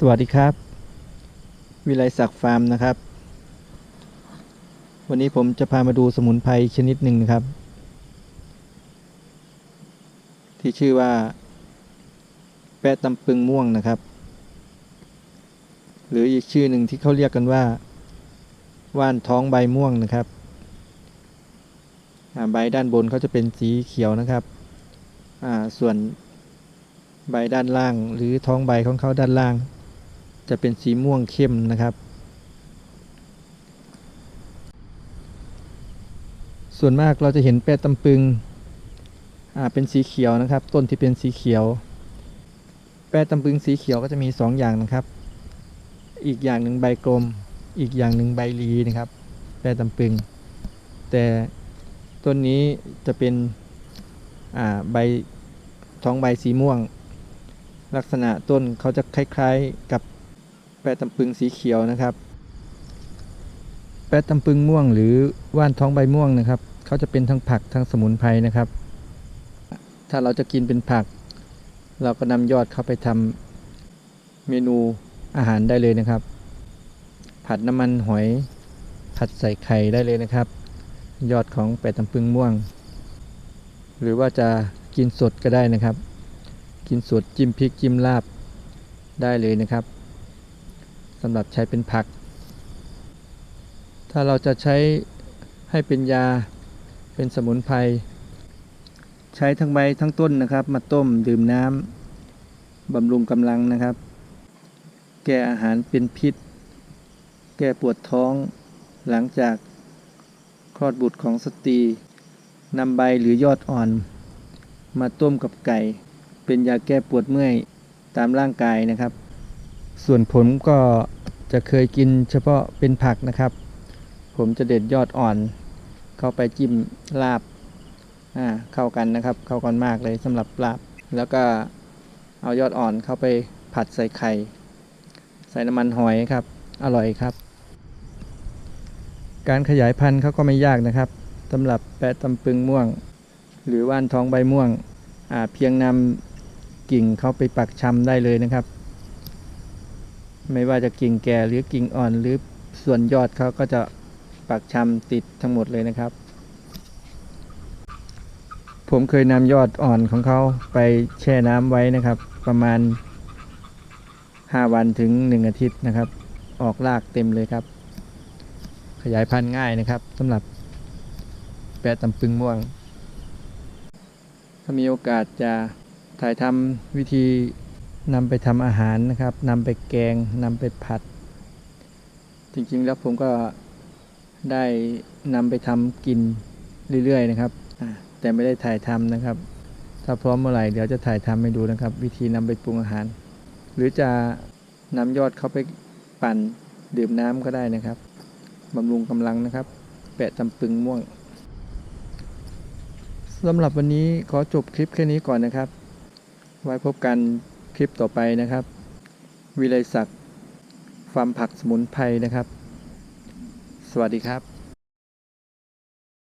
สวัสดีครับ วิไลศักดิ์ฟาร์มนะครับ วันนี้ผมจะพามาดูสมุนไพรชนิดหนึ่งนะครับ ที่ชื่อว่า แปะตำปึงม่วงนะครับ หรืออีกชื่อหนึ่งที่เขาเรียกกันว่า ว่านท้องใบม่วงนะครับใบด้านบนเขาจะเป็นสีเขียวนะครับ ส่วนใบด้านล่างหรือท้องใบของเขาด้านล่าง จะเป็นสีม่วงเข้มนะครับ ส่วนมากเราจะเห็นแปะตำปึงอ่าเป็นสีเขียวนะครับ ต้นที่เป็นสีเขียว แปะตำปึงสีเขียวก็จะมีสองอย่างนะครับ อีกอย่างหนึ่งใบกลม อีกอย่างหนึ่งใบลีนะครับ แปะตำปึง แต่ต้นนี้จะเป็นอ่าใบท้องใบสีม่วง ลักษณะต้นเขาจะคล้ายๆกับ แปะตำปึงสีเขียวนะครับ แปะตำปึงม่วงหรือว่านท้องใบม่วงนะครับ เขาจะเป็นทั้งผักทั้งสมุนไพรนะครับ ถ้าเราจะกินเป็นผัก เราก็นำยอดเข้าไปทำเมนูอาหารได้เลยนะครับ ผัดน้ำมันหอยผัดใส่ไข่ได้เลยนะครับ ยอดของแปะตำปึงม่วง หรือว่าจะกินสดก็ได้นะครับ กินสดจิ้มพริกจิ้มลาบได้เลยนะครับ สำหรับใช้เป็นผัก ถ้าเราจะใช้ให้เป็นยาเป็นสมุนไพรใช้ทั้งใบทั้งต้นนะครับ มาต้มดื่มน้ำบำรุงกำลังนะครับ แก้อาหารเป็นพิษ แก้ปวดท้อง หลังจากคลอดบุตรของสตรีนำใบหรือยอดอ่อน มาต้มกับไก่ เป็นยาแก้ปวดเมื่อยตามร่างกายนะครับ ส่วนผมก็ จะเคยกินเฉพาะเป็นผักนะครับ ผมจะเด็ดยอดอ่อน เข้าไปจิ้มลาบอ่าเข้ากันนะครับ เข้ากันมากเลยสำหรับลาบ แล้วก็เอายอดอ่อนเข้าไปผัดใส่ไข่ ใส่น้ำมันหอยครับ อร่อยครับ การขยายพันธุ์เขาก็ไม่ยากนะครับสำหรับแปะตำปึงม่วง หรือว่านท้องใบม่วงอ่าเพียงนำกิ่งเขาไปปักชำได้เลยนะครับ ไม่ว่าจะกิ่งแก่หรือกิ่งอ่อนหรือส่วนยอดเขาก็จะปักชำติดทั้งหมดเลยนะครับ ผมเคยนำยอดอ่อนของเขาไปแช่น้ำไว้นะครับ ประมาณ 5 วันถึง 1 อาทิตย์นะครับ ออกรากเต็มเลยครับ ขยายพันธุ์ง่ายนะครับสำหรับแปะตำปึงม่วง ถ้ามีโอกาสจะถ่ายทำวิธี นำไปทำอาหารนะครับนำไปแกงนำไปผัด จริงๆแล้วผมก็ได้นำไปทำกินเรื่อยๆนะครับ แต่ไม่ได้ถ่ายทำนะครับ ถ้าพร้อมเมื่อไหร่เดี๋ยวจะถ่ายทำให้ดูนะครับ วิธีนำไปปรุงอาหาร หรือจะนำยอดเขาไปปั่นดื่มน้ำก็ได้นะครับบำรุงกำลังนะครับ แปะตำปึงม่วงสำหรับวันนี้ขอจบคลิปแค่นี้ก่อนนะครับ ไว้พบกัน คลิปต่อไปนะครับ วิไลศักดิ์ฟาร์มผักสมุนไพรนะครับ สวัสดีครับ